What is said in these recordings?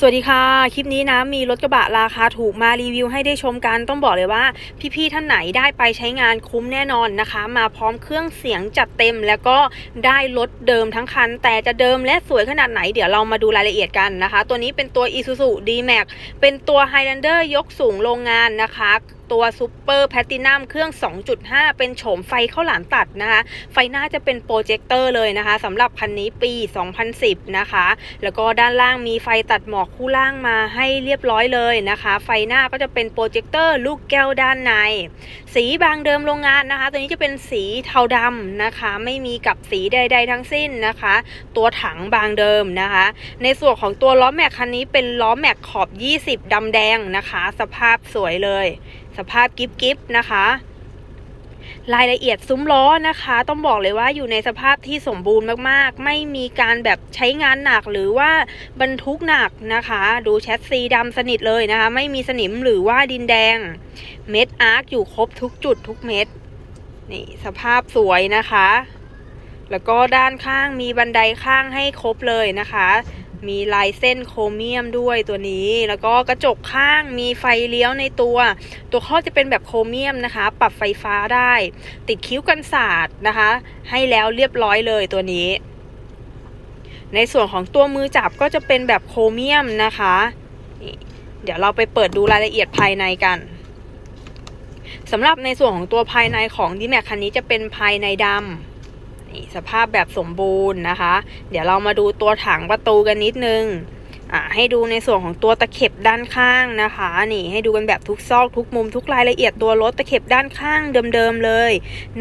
สวัสดีค่ะ คลิปนี้นะมีรถกระบะราคาถูกมารีวิวให้ได้ชมกันต้องบอกเลยว่า พี่ๆท่านไหนได้ไปใช้งานคุ้มแน่นอนนะคะ มาพร้อมเครื่องเสียงจัดเต็ม แล้วก็ได้รถเดิมทั้งคัน แต่จะเดิมและสวยขนาดไหนเดี๋ยวเรามาดูรายละเอียดกันนะคะ ตัวนี้เป็นตัว Isuzu D-Max เป็นตัว Highlander ยกสูงโรงงานนะคะตัวซูเปอร์แพตตินัมเครื่อง 2.5 เป็นโฉมไฟข้าวหลามตัดนะคะ ไฟหน้าจะเป็นโปรเจคเตอร์เลยนะคะสำหรับคันนี้ปี 2010 นะคะ แล้วก็ด้านล่างมีไฟตัดหมอกคู่ล่างมาให้เรียบร้อยเลยนะคะ ไฟหน้าก็จะเป็นโปรเจคเตอร์ลูกแก้วด้านใน สีบางเดิมโรงงานนะคะ ตัวนี้จะเป็นสีเทาดำนะคะ ไม่มีกับสีใด ๆ ทั้งสิ้นนะคะ ตัวถังบางเดิมนะคะ ในส่วนของตัวล้อแม็กคันนี้เป็นล้อแม็กขอบ 20ดำแดงนะคะ สภาพสวยเลย สภาพกิฟกิฟนะคะ รายละเอียดซุ้มล้อนะคะ ต้องบอกเลยว่าอยู่ในสภาพที่สมบูรณ์มากๆ ไม่มีการแบบใช้งานหนักหรือว่าบรรทุกหนักนะคะ ดูแชสซีดำสนิทเลยนะคะ ไม่มีสนิมหรือว่าดินแดง เม็ดอาร์คอยู่ครบทุกจุดทุกเม็ดนี่สภาพสวยนะคะ แล้วก็ด้านข้างมีบันไดข้างให้ครบเลยนะคะ มีลายเส้นโครเมียมด้วยตัวนี้ แล้วก็กระจกข้างมีไฟเลี้ยวในตัว ตัวข้อจะเป็นแบบโครเมียมนะคะ ปรับไฟฟ้าได้ ติดคิ้วกันศาสตร์นะคะ ให้แล้วเรียบร้อยเลยตัวนี้ ในส่วนของตัวมือจับก็จะเป็นแบบโครเมียมนะคะ เดี๋ยวเราไปเปิดดูรายละเอียดภายในกันสำหรับในส่วนของตัวภายในของ d m a x คันนี้จะเป็นภายในดำ สภาพแบบสมบูรณ์นะคะ เดี๋ยวเรามาดูตัวถังประตูกันนิดนึงอ่าให้ดูในส่วนของตัวตะเข็บด้านข้างนะคะ นี่ให้ดูกันแบบทุกซอกทุกมุมทุกรายละเอียดตัวรถตะเข็บด้านข้างเดิมๆเลย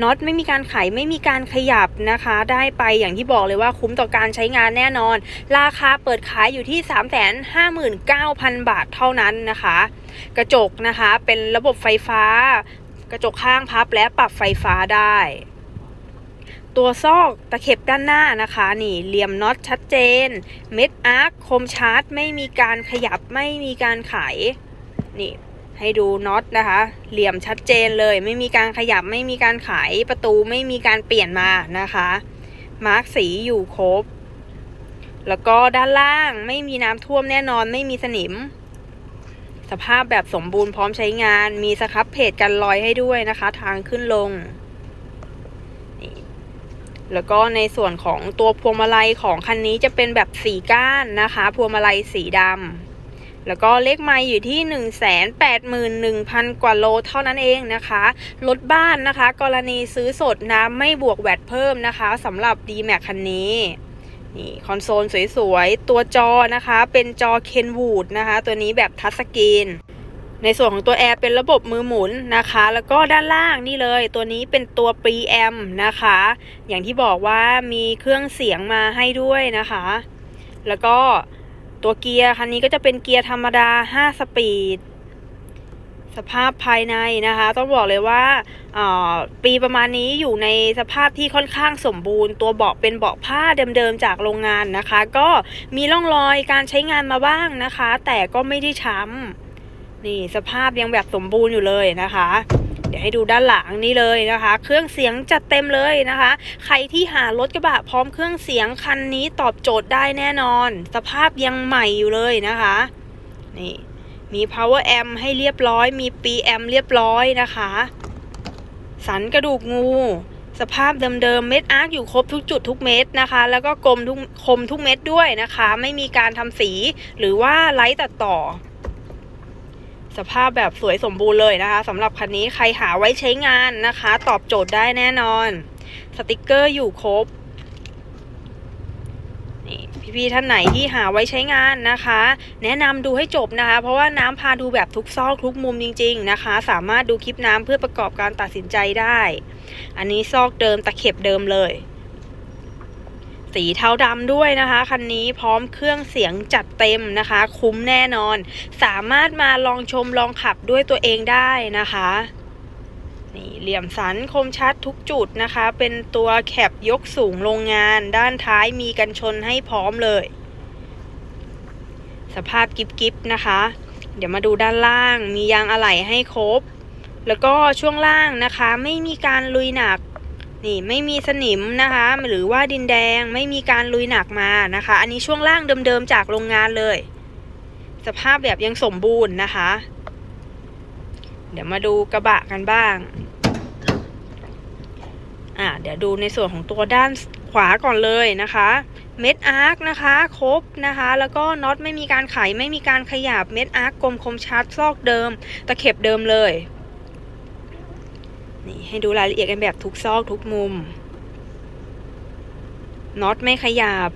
น็อตไม่มีการไขไม่มีการขยับนะคะ ได้ไปอย่างที่บอกเลยว่าคุ้มต่อการใช้งานแน่นอน ราคาเปิดขายอยู่ที่ 359,000 บาทเท่านั้นนะคะ กระจกนะคะเป็นระบบไฟฟ้ากระจกข้างพับและปรับไฟฟ้าได้ ตัวซอกตะเข็บด้านหน้านะคะ นี่เหลี่ยมน็อตชัดเจน เม็ดอาร์คคมชาร์จไม่มีการขยับไม่มีการไขนี่ให้ดูน็อตนะคะ เหลี่ยมชัดเจนเลย ไม่มีการขยับไม่มีการไขประตูไม่มีการเปลี่ยนมานะคะมาร์กสีอยู่ครบ แล้วก็ด้านล่างไม่มีน้ำท่วมแน่นอนไม่มีสนิม สภาพแบบสมบูรณ์พร้อมใช้งาน มีสครับเพจกันรอยให้ด้วยนะคะ ทางขึ้นลง แล้วก็ในส่วนของตัวพวงมาลัยของคันนี้จะเป็นแบบสีก้านนะคะ พวงมาลัยสีดำแล้วก็เลขไมล์อยู่ที่ 1 8 1 0 0 0 กว่าโลเท่านั้นเองนะคะ รถบ้านนะคะ กรณีซื้อสดนะไม่บวกแวดเพิ่มนะคะสำหรับ d m a x คันนี้นี่คอนโซลสวยๆ ตัวจอนะคะ เป็นจอเคนวูดนะคะ ตัวนี้แบบทัชสกรีน ในส่วนของตัวแอร์เป็นระบบมือหมุนนะคะ แล้วก็ด้านล่างนี่เลยตัวนี้เป็นตัวปรีแอมนะคะ อย่างที่บอกว่ามีเครื่องเสียงมาให้ด้วยนะคะ แล้วก็ตัวเกียร์คันนี้ก็จะเป็นเกียร์ธรรมดา 5 สปีด สภาพภายในนะคะ ต้องบอกเลยว่าปีประมาณนี้อยู่ในสภาพที่ค่อนข้างสมบูรณ์ ตัวเบาะเป็นเบาะผ้าเดิมๆจากโรงงานนะคะ ก็มีร่องรอยการใช้งานมาบ้างนะคะ แต่ก็ไม่ได้ช้ำ นี่สภาพยังแบบสมบูรณ์อยู่เลยนะคะ เดี๋ยวให้ดูด้านหลังนี่เลยนะคะ เครื่องเสียงจัดเต็มเลยนะคะ ใครที่หารถกระบะพร้อมเครื่องเสียงคันนี้ตอบโจทย์ได้แน่นอน สภาพยังใหม่อยู่เลยนะคะนี่มี power amp ให้เรียบร้อย มี preamp เรียบร้อยนะคะ สันกระดูกงู สภาพเดิมๆ เม็ดอาร์คอยู่ครบทุกจุดทุกเม็ดนะคะ แล้วก็กลมทุกคมทุกเม็ดด้วยนะคะ ไม่มีการทำสีหรือว่าไร้ตัดต่อ สภาพแบบสวยสมบูรณ์เลยนะคะสำหรับคันนี้ใครหาไว้ใช้งานนะคะ ตอบโจทย์ได้แน่นอน สติกเกอร์อยู่ครบนี่พี่ๆท่านไหนที่หาไว้ใช้งานนะคะ แนะนำดูให้จบนะคะ เพราะว่าน้ำพาดูแบบทุกซอกทุกมุมจริง ๆนะคะ สามารถดูคลิปน้ำเพื่อประกอบการตัดสินใจได้ อันนี้ซอกเดิมตะเข็บเดิมเลย สีเทาดำด้วยนะคะ คันนี้พร้อมเครื่องเสียงจัดเต็มนะคะ คุ้มแน่นอน สามารถมาลองชมลองขับด้วยตัวเองได้นะคะนี่เหลี่ยมสันคมชัดทุกจุดนะคะ เป็นตัวแคปยกสูงโรงงาน ด้านท้ายมีกันชนให้พร้อมเลย สภาพกิบกิบนะคะ เดี๋ยวมาดูด้านล่างมียางอะไหล่ให้ครบ แล้วก็ช่วงล่างนะคะ ไม่มีการลุยหนัก นี่ไม่มีสนิมนะคะ หรือว่าดินแดงไม่มีการลุยหนักมานะคะ อันนี้ช่วงล่างเดิมๆจากโรงงานเลย สภาพแบบยังสมบูรณ์นะคะ เดี๋ยวมาดูกระบะกันบ้างอ่าเดี๋ยวดูในส่วนของตัวด้านขวาก่อนเลยนะคะ เม็ดอาร์คนะคะครบนะคะ แล้วก็น็อตไม่มีการไขไม่มีการขยับเม็ดอาร์คกลมคมชัดซอกเดิม ตะเข็บเดิมเลย นี่ให้ดูรายละเอียดกันแบบทุกซอกทุกมุม น็อตไม่ขยับ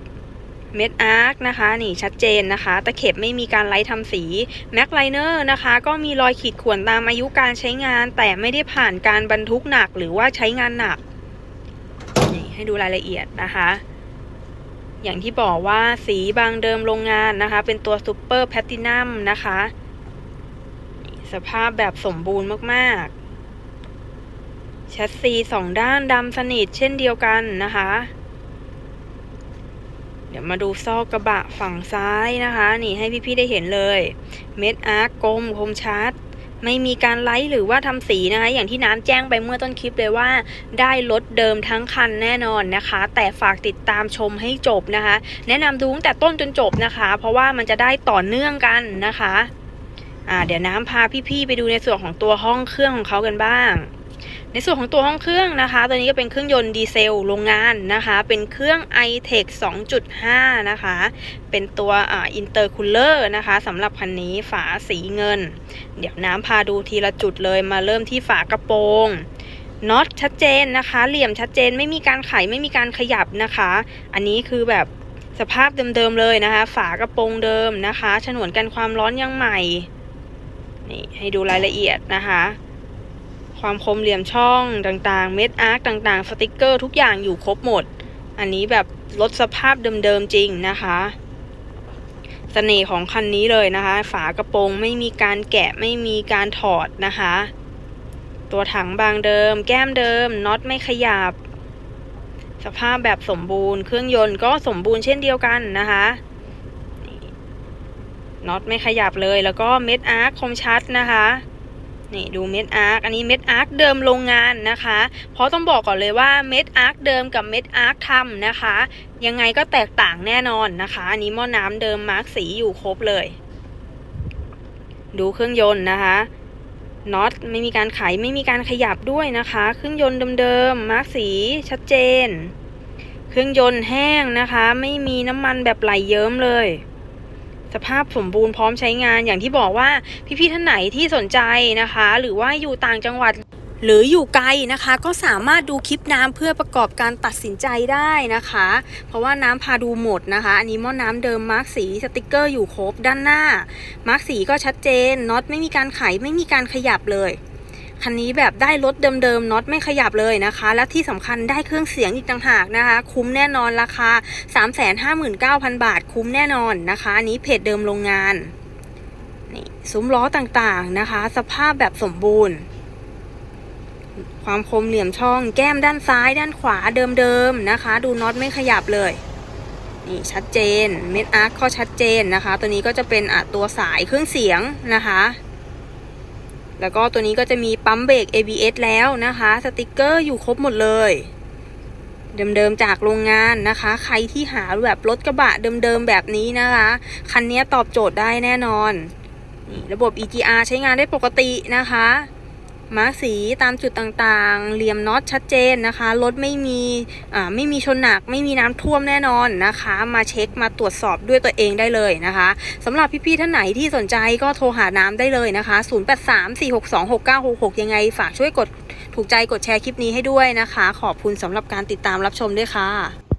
เม็ดอาร์คนะคะ นี่ชัดเจนนะคะ ตะเข็บไม่มีการไล่ทำสีแม็กไลเนอร์นะคะ ก็มีรอยขีดข่วนตามอายุการใช้งาน แต่ไม่ได้ผ่านการบรรทุกหนักหรือว่าใช้งานหนัก นี่ให้ดูรายละเอียดนะคะอย่างที่บอกว่าสีบางเดิมโรงงานนะคะ เป็นตัวซูเปอร์แพลตินัมนะคะ สภาพแบบสมบูรณ์มาก ๆ ชสซีสองด้านดำสนิทเช่นเดียวกันนะคะ เดี๋ยวมาดูซอกกระบะฝั่งซ้ายนะคะ นี่ให้พี่ๆได้เห็นเลย เม็ดอาร์กกลมคมชัดไม่มีการไลท์หรือว่าทำสีนะคะ อย่างที่น้ำแจ้งไปเมื่อต้นคลิปเลยว่า ได้รถเดิมทั้งคันแน่นอนนะคะ แต่ฝากติดตามชมให้จบนะคะ แนะนำดูตั้งแต่ต้นจนจบนะคะ เพราะว่ามันจะได้ต่อเนื่องกันนะคะอ่าเดี๋ยวน้ำพาพี่ๆไปดูในส่วนของตัวห้องเครื่องของเขากันบ้าง ในส่วนของตัวห้องเครื่องนะคะ ตัวนี้ก็เป็นเครื่องยนต์ดีเซลโรงงานนะคะ เป็นเครื่อง i-tech 2.5 นะคะ เป็นตัวอินเตอร์คูลเลอร์นะคะสำหรับคันนี้ฝาสีเงิน เดี๋ยวน้ำพาดูทีละจุดเลยมาเริ่มที่ฝากระโปรงน็อตชัดเจนนะคะ เหลี่ยมชัดเจนไม่มีการไขไม่มีการขยับนะคะ อันนี้คือแบบสภาพเดิมๆเลยนะคะ ฝากระโปรงเดิมนะคะ ฉนวนกันความร้อนยังใหม่นี่ให้ดูรายละเอียดนะคะ ความคมเหลี่ยมช่องต่างๆ เม็ดอาร์คต่างๆ สติกเกอร์ทุกอย่างอยู่ครบหมด อันนี้แบบลดสภาพเดิมๆจริงนะคะเสน่ห์ของคันนี้เลยนะคะ ฝากระโปรงไม่มีการแกะไม่มีการถอดนะคะ ตัวถังบางเดิม แก้มเดิมน็อตไม่ขยับ สภาพแบบสมบูรณ์ เครื่องยนต์ก็สมบูรณ์เช่นเดียวกันนะคะน็อตไม่ขยับเลยแล้วก็เม็ดอาร์คคมชัดนะคะ นี่ดูเม็ดอาร์ค อันนี้เม็ดอาร์คเดิมโรงงานนะคะ เพราะต้องบอกก่อนเลยว่าเม็ดอาร์คเดิมกับเม็ดอาร์คทำนะคะ ยังไงก็แตกต่างแน่นอนนะคะ อันนี้หม้อน้ำเดิมมาร์คสีอยู่ครบเลย ดูเครื่องยนต์นะคะน็อตไม่มีการไขไม่มีการขยับด้วยนะคะ เครื่องยนต์เดิมๆมาร์คสีชัดเจน เครื่องยนต์แห้งนะคะ ไม่มีน้ำมันแบบไหลเยิ้มเลย สภาพสมบูรณ์พร้อมใช้งานอย่างที่บอกว่าพี่ๆท่านไหนที่สนใจนะคะ หรือว่าอยู่ต่างจังหวัดหรืออยู่ไกลนะคะ ก็สามารถดูคลิปน้ำเพื่อประกอบการตัดสินใจได้นะคะ เพราะว่าน้ำพาดูหมดนะคะ อันนี้หม้อน้ำเดิมมาร์กสีสติกเกอร์อยู่ครบด้านหน้า มาร์กสีก็ชัดเจนน็อตไม่มีการไขไม่มีการขยับเลย คันนี้แบบได้รถเดิมๆน็อตไม่ขยับเลยนะคะ และที่สำคัญได้เครื่องเสียงอีกต่างหากนะคะ คุ้มแน่นอนราคา 359,000 บาท คุ้มแน่นอนนะคะอันนี้เพจเดิมโรงงานนี่ซุ้มล้อต่างๆนะคะ สภาพแบบสมบูรณ์ ความคมเหลี่ยมช่อง แก้มด้านซ้าย ด้านขวาเดิมๆนะคะ ดูน็อตไม่ขยับเลยนี่ชัดเจนเม็ดอาร์คก็ชัดเจนนะคะ ตัวนี้ก็จะเป็นตัวสายเครื่องเสียงนะคะ แล้วก็ตัวนี้ก็จะมีปั๊มเบรก ABS แล้วนะคะ สติกเกอร์อยู่ครบหมดเลยเดิมๆจากโรงงานนะคะ ใครที่หาแบบรถกระบะเดิมๆแบบนี้นะคะ คันนี้ตอบโจทย์ได้แน่นอนนี่ระบบ EGR ใช้งานได้ปกตินะคะ มาร์กสีตามจุดต่างๆ เหลี่ยมน็อตชัดเจนนะคะ รถไม่มีอ่าไม่มีชนหนัก ไม่มีน้ำท่วมแน่นอนนะคะ มาเช็คมาตรวจสอบด้วยตัวเองได้เลยนะคะสำหรับพี่ๆท่านไหนที่สนใจก็โทรหาน้ำได้เลยนะคะ 0834626966 ยังไงฝากช่วยกดถูกใจกดแชร์คลิปนี้ให้ด้วยนะคะ ขอบคุณสำหรับการติดตามรับชมด้วยค่ะ